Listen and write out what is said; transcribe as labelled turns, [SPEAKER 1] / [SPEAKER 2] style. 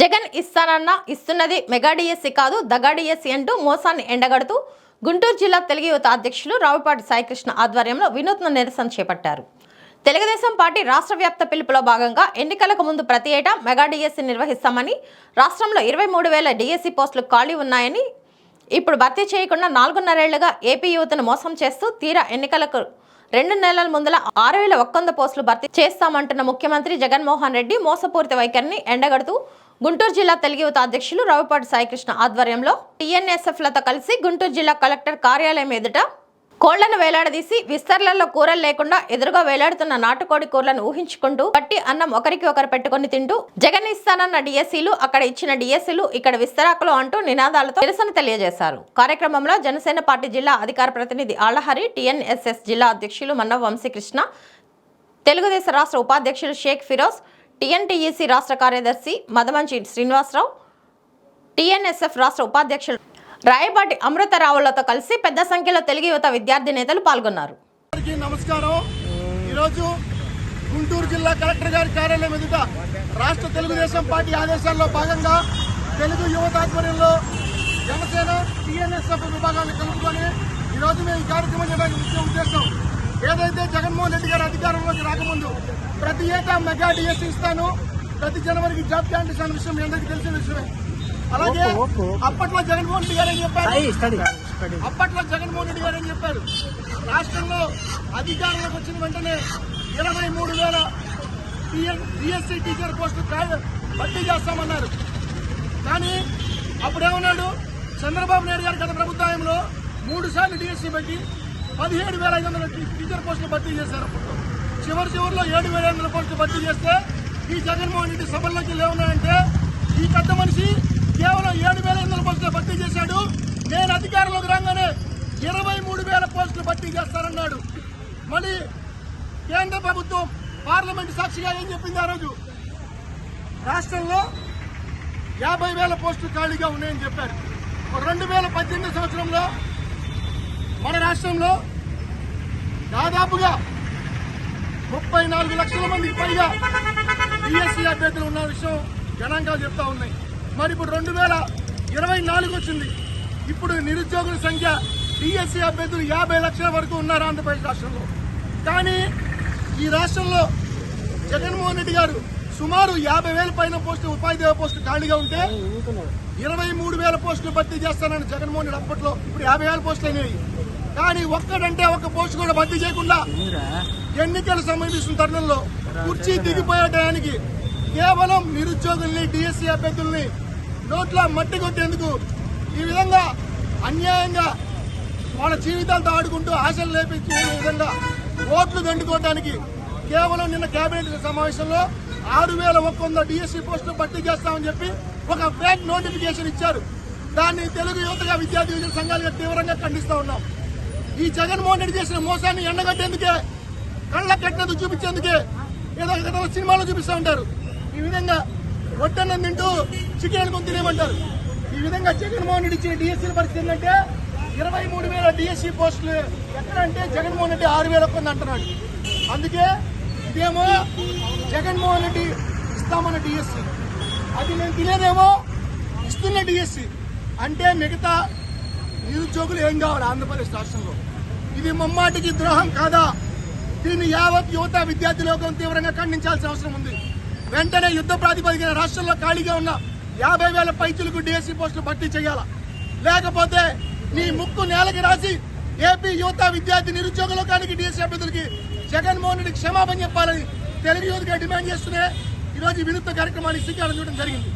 [SPEAKER 1] జగన్ ఇస్తానన్న ఇస్తున్నది మెగాడిఎస్సీ కాదు దగాడిఎస్సీ అంటూ మోసాన్ని ఎండగడుతూ గుంటూరు జిల్లా తెలుగు యువత అధ్యక్షులు రావుపాటి సాయికృష్ణ ఆధ్వర్యంలో వినూత్న నిరసన చేపట్టారు. తెలుగుదేశం పార్టీ రాష్ట్ర వ్యాప్త పిలుపులో భాగంగా ఎన్నికలకు ముందు ప్రతి ఏటా మెగాడిఎస్సీ నిర్వహిస్తామని రాష్ట్రంలో ఇరవై మూడు వేల డిఎస్సీ పోస్టులు ఖాళీ ఉన్నాయని ఇప్పుడు భర్తీ చేయకుండా నాలుగున్నరేళ్ళుగా ఏపీ యువతను మోసం చేస్తూ తీరా ఎన్నికలకు రెండు నెలల ముందల ఆరు వేల ఒక్కొంద పోస్టులు భర్తీ చేస్తామంటున్న ముఖ్యమంత్రి జగన్మోహన్ రెడ్డి మోసపూరిత వైఖరిని ఎండగడుతూ గుంటూరు జిల్లా తెలుగుయుత అధ్యక్షులు రావుపాటి సాయికృష్ణ ఆధ్వర్యంలో టీఎన్ఎస్ఎఫ్లతో కలిసి గుంటూరు జిల్లా కలెక్టర్ కార్యాలయం ఎదుట కోళ్ళను వేలాడదీసి విస్తరణలో కూరలు లేకుండా ఎదురుగా వేలాడుతున్న నాటుకోడి కూరలను ఊహించుకుంటూ పట్టి అన్నం ఒకరికి ఒకరు పెట్టుకొని తింటూ జగన్ ఇస్తానన్న డిఎస్సీలు అక్కడ ఇచ్చిన డిఎస్సీలు ఇక్కడ విస్తరాకులు అంటూ నినాదాలతో నిరసన తెలియజేశారు. కార్యక్రమంలో జనసేన పార్టీ జిల్లా అధికార ప్రతినిధి ఆళ్ళహరి టీఎన్ఎస్ఎస్ జిల్లా అధ్యక్షులు మన్న వంశీకృష్ణ తెలుగుదేశం రాష్ట్ర ఉపాధ్యక్షులు షేక్ ఫిరోజ్ టీఎన్టీఈసీ రాష్ట్ర కార్యదర్శి మదమంచి శ్రీనివాసరావు టీఎన్ఎస్ఎఫ్ రాష్ట్ర ఉపాధ్యక్షులు రాయపాటి అమృతరావులతో కలిసి పెద్ద సంఖ్యలో తెలుగు యువత విద్యార్థి నేతలు పాల్గొన్నారు.
[SPEAKER 2] నమస్కారం. ఈరోజు గుంటూరు జిల్లా కలెక్టర్ గారి కార్యాలయం ఎదుట రాష్ట్ర తెలుగుదేశం పార్టీ ఆదేశాల్లో భాగంగా తెలుగు యువత ఆధ్వర్యంలో జనసేన టీఎన్ఎస్ఎఫ్ విభాగాన్ని కలుపుకొని ఈరోజు మేము ఈ కార్యక్రమం చేయడానికి ముఖ్య ఏదైతే జగన్మోహన్ రెడ్డి గారు అధికారంలోకి రాకముందు ప్రతి ఏటా మెగా డిఎస్సీ ఇస్తాను ప్రతి జనవరికి జాబ్ క్యాలెండర్స్ అనే విషయం అందరికీ తెలిసిన విషయమే. అలాగే అప్పట్లో జగన్మోహన్ రెడ్డి గారు ఏం చెప్పారు? అప్పట్లో జగన్మోహన్ రెడ్డి గారు ఏం చెప్పారు? రాష్ట్రంలో అధికారంలోకి వచ్చిన వెంటనే ఇరవై మూడు వేల బిఎస్సీ టీచర్ పోస్టులు ఖాళీ భర్తీ చేస్తామన్నారు. కానీ అప్పుడేమన్నాడు? చంద్రబాబు నాయుడు గారు గత ప్రభుత్వంలో మూడు సార్లు డిఎస్సీ పెట్టి పదిహేడు వేల ఐదు వందల టీచర్ పోస్టులు భర్తీ చేశారు చివరి చివరిలో ఏడు వేల ఐదు వందల పోస్టులు భర్తీ చేస్తే ఈ జగన్మోహన్ రెడ్డి సభల్లోకి లేవున్నాయంటే ఈ పెద్ద మనిషి కేవలం ఏడు వేల ఐదు వందల పోస్టులు భర్తీ చేశాడు. నేను అధికారంలోకి రాగానే ఇరవై మూడు వేల పోస్టులు భర్తీ చేస్తారన్నాడు మళ్ళీ కేంద్ర ప్రభుత్వం పార్లమెంట్ సాక్షిగా ఏం చెప్పింది ఆ రోజు? రాష్ట్రంలో యాభై వేల పోస్టులు ఖాళీగా ఉన్నాయని చెప్పారు. రెండు వేల పద్దెనిమిది సంవత్సరంలో రాష్ట్రంలో దాదాపుగా ముప్పై నాలుగు లక్షల మందికి పైగా బిఎస్సీ అభ్యర్థులు ఉన్న విషయం గణాంకాలు చెప్తా ఉన్నాయి. మరి ఇప్పుడు రెండు వేల ఇరవై నాలుగు వచ్చింది. ఇప్పుడు నిరుద్యోగుల సంఖ్య డిఎస్సీ అభ్యర్థులు యాభై లక్షల వరకు ఉన్నారు ఆంధ్రప్రదేశ్ రాష్ట్రంలో? కానీ ఈ రాష్ట్రంలో జగన్మోహన్ రెడ్డి గారు సుమారు యాభై వేల పైన పోస్టు ఉపాధ్యాయ పోస్టు ఖాళీగా ఉంటే ఇరవై మూడు వేల పోస్టులు భర్తీ చేస్తానని జగన్మోహన్ రెడ్డి అప్పట్లో ఇప్పుడు యాభై వేల పోస్టులు అయినాయి. కానీ ఒక్కడంటే ఒక్క పోస్టు కూడా భర్తీ చేయకుండా ఎన్నికలు సమీపిస్తున్న తరుణంలో కుర్చీ దిగిపోయే టయానికి కేవలం నిరుద్యోగుల్ని డిఎస్సీ అభ్యర్థుల్ని నోట్ల మట్టి కొట్టేందుకు ఈ విధంగా అన్యాయంగా వాళ్ళ జీవితాలతో ఆడుకుంటూ ఆశలు లేపించే విధంగా ఓట్లు దండుకోవడానికి కేవలం నిన్న కేబినెట్ సమావేశంలో ఆరు వేల ఒక్క వంద డిఎస్సీ పోస్టులు భర్తీ చేస్తామని చెప్పి ఒక ఫేక్ నోటిఫికేషన్ ఇచ్చారు. దాన్ని తెలుగు యువతగా విద్యార్థి సంఘాలుగా తీవ్రంగా ఖండిస్తా ఉన్నాం. ఈ జగన్మోహన్ రెడ్డి చేసిన మోసాన్ని ఎండగట్టేందుకే కళ్ళ కట్టినది చూపించేందుకే ఏదో గతంలో సినిమాలో చూపిస్తూ ఉంటారు. ఈ విధంగా రొట్టెన్నం తింటూ చికెన్ అనుకుని తినేమంటారు ఈ విధంగా జగన్మోహన్ రెడ్డి ఇచ్చిన డిఎస్సీల పరిస్థితి ఏంటంటే ఇరవై మూడు వేల డిఎస్సీ పోస్టులు ఎక్కడంటే జగన్మోహన్ రెడ్డి ఆరు వేల కొంది అంటున్నాడు. అందుకే ఇదేమో జగన్మోహన్ రెడ్డి ఇస్తామన్న డిఎస్సీ అది నేను తినేదేమో ఇస్తున్న డిఎస్సీ అంటే మిగతా నిరుద్యోగులు ఏం కావాలి ఆంధ్రప్రదేశ్ రాష్ట్రంలో? ఇది ముమ్మాటికి ద్రోహం కాదా? దీన్ని యావత్ యువత విద్యార్థి లోకం తీవ్రంగా ఖండించాల్సిన అవసరం ఉంది. వెంటనే యుద్ధ ప్రాతిపదికన రాష్ట్రంలో ఖాళీగా ఉన్న యాభై వేల పైచులకు డిఎస్సీ పోస్టులు భర్తీ చేయాల? లేకపోతే నీ ముక్కు నేలకి రాసి ఏపీ యువత విద్యార్థి నిరుద్యోగ లోకానికి డిఎస్సీ అభ్యర్థులకి జగన్మోహన్ రెడ్డి క్షమాపణ చెప్పాలని తెలుగు యువతగా డిమాండ్ చేస్తూనే ఈరోజు వినూత్న కార్యక్రమానికి శ్రీకారం చూడడం జరిగింది.